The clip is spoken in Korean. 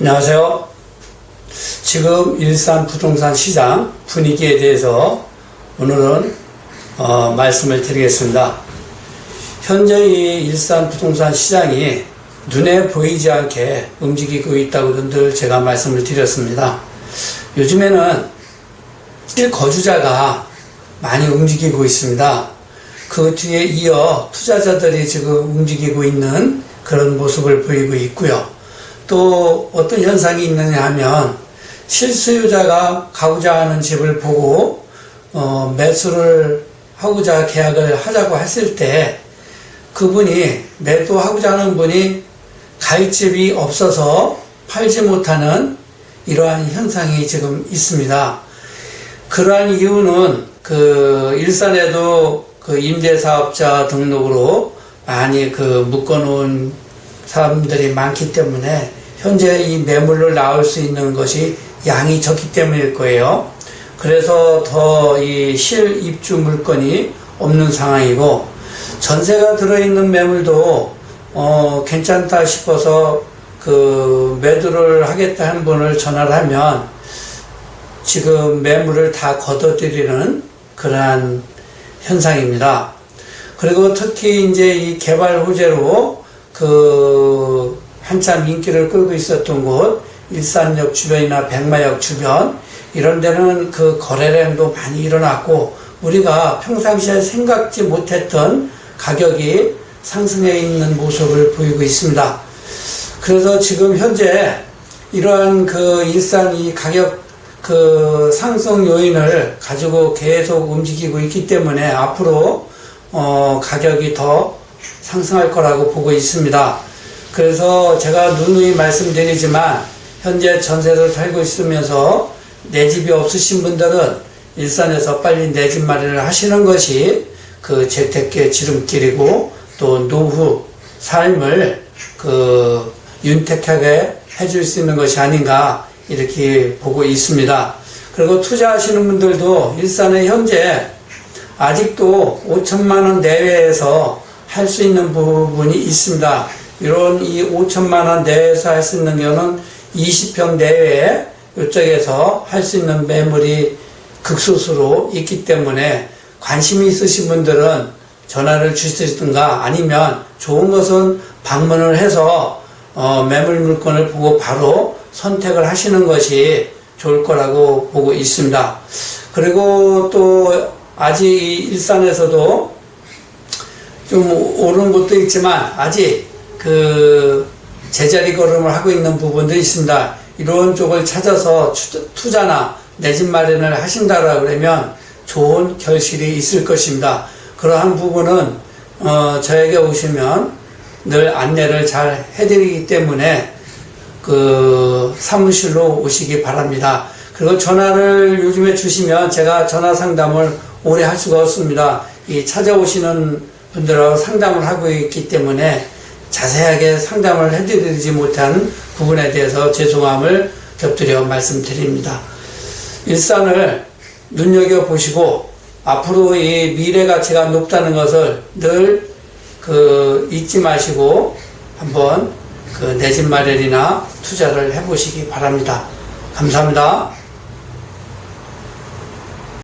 안녕하세요. 지금 일산 부동산 시장 분위기에 대해서 오늘은 어, 말씀을 드리겠습니다. 현재 이 일산 부동산 시장이 눈에 보이지 않게 움직이고 있다고 늘 제가 말씀을 드렸습니다. 요즘에는 실거주자가 많이 움직이고 있습니다. 그 뒤에 이어 투자자들이 지금 움직이고 있는 그런 모습을 보이고 있고요. 또 어떤 현상이 있느냐 하면 실수요자가 가고자 하는 집을 보고 어, 매수를 하고자 계약을 하자고 했을 때 그분이 매도하고자 하는 분이 갈 집이 없어서 팔지 못하는 이러한 현상이 지금 있습니다. 그러한 이유는 그 일산에도 그 임대사업자 등록으로 많이 그 묶어놓은 사람들이 많기 때문에 현재 이 매물로 나올 수 있는 것이 양이 적기 때문일 거예요. 그래서 더 이 실입주 물건이 없는 상황이고 전세가 들어있는 매물도 어 괜찮다 싶어서 그 매도를 하겠다 한 분을 전화를 하면 지금 매물을 다 걷어들이는 그러한 현상입니다. 그리고 특히 이제 이 개발 호재로 그 한참 인기를 끌고 있었던 곳 일산역 주변이나 백마역 주변 이런 데는 그 거래량도 많이 일어났고 우리가 평상시에 생각지 못했던 가격이 상승해 있는 모습을 보이고 있습니다. 그래서 지금 현재 이러한 그 일산 이 가격 그 상승 요인을 가지고 계속 움직이고 있기 때문에 앞으로 어 가격이 더 상승할 거라고 보고 있습니다. 그래서 제가 누누이 말씀드리지만 현재 전세를 살고 있으면서 내 집이 없으신 분들은 일산에서 빨리 내 집 마련을 하시는 것이 그 재테크의 지름길이고 또 노후 삶을 그 윤택하게 해줄 수 있는 것이 아닌가 이렇게 보고 있습니다. 그리고 투자하시는 분들도 일산에 현재 아직도 5천만 원 내외에서 할 수 있는 부분이 있습니다. 이런 이 5천만 원 내에서 할 수 있는 경우는 20평 내외에 이쪽에서 할 수 있는 매물이 극소수로 있기 때문에 관심이 있으신 분들은 전화를 주시든가 아니면 좋은 것은 방문을 해서 어, 매물 물건을 보고 바로 선택을 하시는 것이 좋을 거라고 보고 있습니다. 그리고 또 아직 이 일산에서도 좀 오른 곳도 있지만 아직 그 제자리 걸음을 하고 있는 부분도 있습니다. 이런 쪽을 찾아서 투자나 내 집 마련을 하신다라 그러면 좋은 결실이 있을 것입니다. 그러한 부분은 어, 저에게 오시면 늘 안내를 잘 해드리기 때문에 그 사무실로 오시기 바랍니다. 그리고 전화를 요즘에 주시면 제가 전화 상담을 오래 할 수가 없습니다. 이 찾아오시는 분들하고 상담을 하고 있기 때문에 자세하게 상담을 해드리지 못한 부분에 대해서 죄송함을 곁들여 말씀드립니다. 일산을 눈여겨보시고 앞으로 이 미래 가치가 높다는 것을 늘 그 잊지 마시고 한번 그 내 집 마련이나 투자를 해보시기 바랍니다. 감사합니다.